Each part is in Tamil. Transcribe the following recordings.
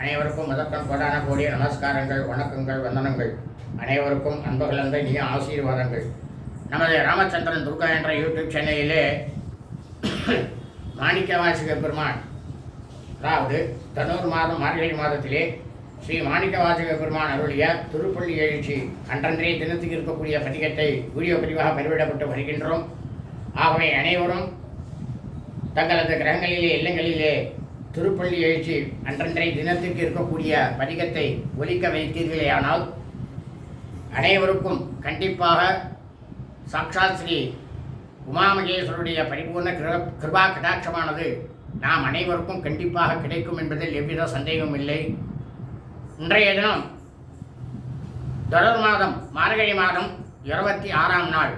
அனைவருக்கும் முதற்கண் கோடான கோடி நமஸ்காரங்கள் வணக்கங்கள் வந்தனங்கள். அனைவருக்கும் அன்பு கலந்த இனிய ஆசீர்வாதங்கள். நமது ராமச்சந்திரன் துர்கா என்ற யூடியூப் சேனலிலே மாணிக்கவாசிக பெருமான் அதாவது தனூர் மாதம் மார்கழி மாதத்திலே ஸ்ரீ மாணிக்க வாசக பெருமான் அருளிய திருப்பள்ளி எழுச்சி அன்றன்றே தினத்துக்கு இருக்கக்கூடிய பதிகத்தை வீடியோ பதிவாக பதிவிடப்பட்டு வருகின்றோம். ஆகவே அனைவரும் தங்களது கிரகங்களிலே இல்லங்களிலே திருப்பள்ளி எழுச்சி அன்றன்றைய தினத்திற்கு இருக்கக்கூடிய பதிகத்தை ஒலிக்க வைத்தீர்களேயானால் அனைவருக்கும் கண்டிப்பாக சாக்ஷாத் ஸ்ரீ உமாமகேஸ்வருடைய பரிபூர்ண கிருப கிருபா கடாட்சமானது நாம் அனைவருக்கும் கண்டிப்பாக கிடைக்கும் என்பதில் எவ்வித சந்தேகமும் இல்லை. இன்றைய தினம் தொடர் மாதம் மார்கழி மாதம் இருபத்தி ஆறாம் நாள்.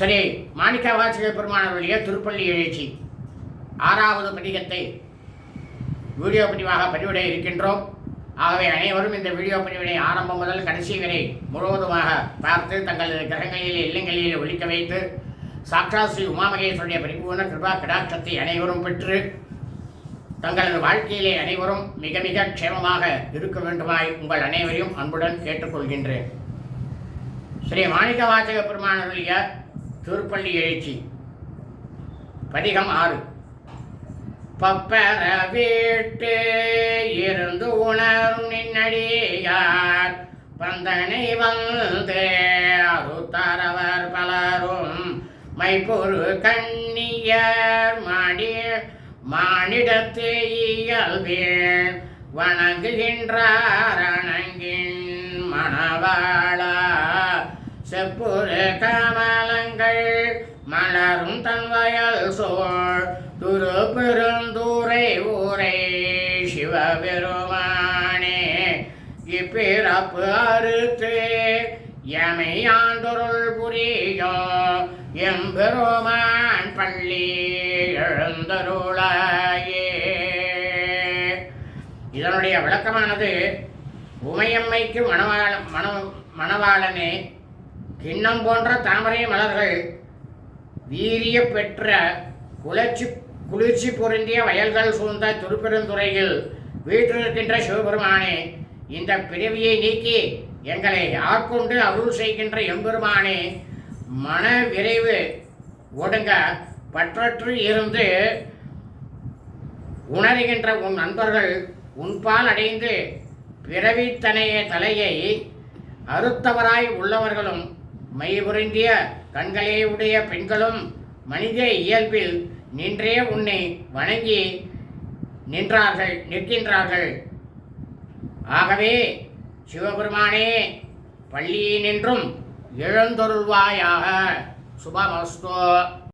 சரி மாணிக்கா வாசக பெருமானவருடைய திருப்பள்ளி எழுச்சி. ஆறாவது பதிகத்தை வீடியோ பதிவாக பதிவிட இருக்கின்றோம். ஆகவே அனைவரும் இந்த வீடியோ பதிவினை ஆரம்பம் முதல் கடைசி வரை முழுவதுமாக பார்த்து தங்களது கிரகங்களிலே இல்லங்களிலே ஒழிக்க வைத்து சாக்ஷா ஸ்ரீ உமாமகேஸ்வருடைய பரிபூர்ண கிருபா கடாட்சத்தை அனைவரும் பெற்று தங்களது வாழ்க்கையிலே அனைவரும் மிக மிக க்ஷேமமாக இருக்க வேண்டுமாய் உங்கள் அனைவரையும் அன்புடன் கேட்டுக்கொள்கின்றேன். ஸ்ரீ மாணிக்க வாசக பெருமானருடைய திருப்பள்ளி எழுச்சி பதிகம் ஆறு. பப்பர வீட்டு இருந்து உணரும் நின்னடியார். பந்தனை வந்து அறுத்தரவர் பலரும் மைப்பொரு கண்ணியர் மாடி மானிடத்து இயல்பேன். வணங்குகின்றார் அணங்கின் மணவாளா செப்புரு கமலங்கள் மலரும் தன் வயல் சோழ். துரு பெருந்தூரை ஊரை சிவபெருமானே இப்பிறப்பு அறுத்து எமையாண்டொருள் புரியோ எம்பெருமான் பள்ளி எழுந்தருளாயே. இதனுடைய விளக்கமானது உமையம்மைக்கு மணவாள மண மணவாளனே கிண்ணம் போன்ற தாமரை மலர்கள் வீரிய பெற்ற குலச்சி குளிர்ச்சி பொருந்திய வயல்கள் சூழ்ந்த திருப்பெருந்துறையில் வீற்றிருக்கின்ற சிவபெருமானே இந்த பிறவியை நீக்கி எங்களை ஆட்கொண்டு அருள் செய்கின்ற எம்பெருமானே மன விரைவு ஒடுங்க பற்றற்று இருந்து உணர்கின்ற உன் நண்பர்கள் உன்பால் அடைந்து பிறவித்தனைய தலையை அறுத்தவராய் உள்ளவர்களும் மைபுரிந்திய கண்களே உடைய பெண்களும் மனித இயல்பில் நின்றே உன்னை வணங்கி நின்றார்கள் நிற்கின்றார்கள். ஆகவே சிவபெருமானே பள்ளியினின்றும் எழுந்தொருள்வாயாக. சுபமஸ்தோ.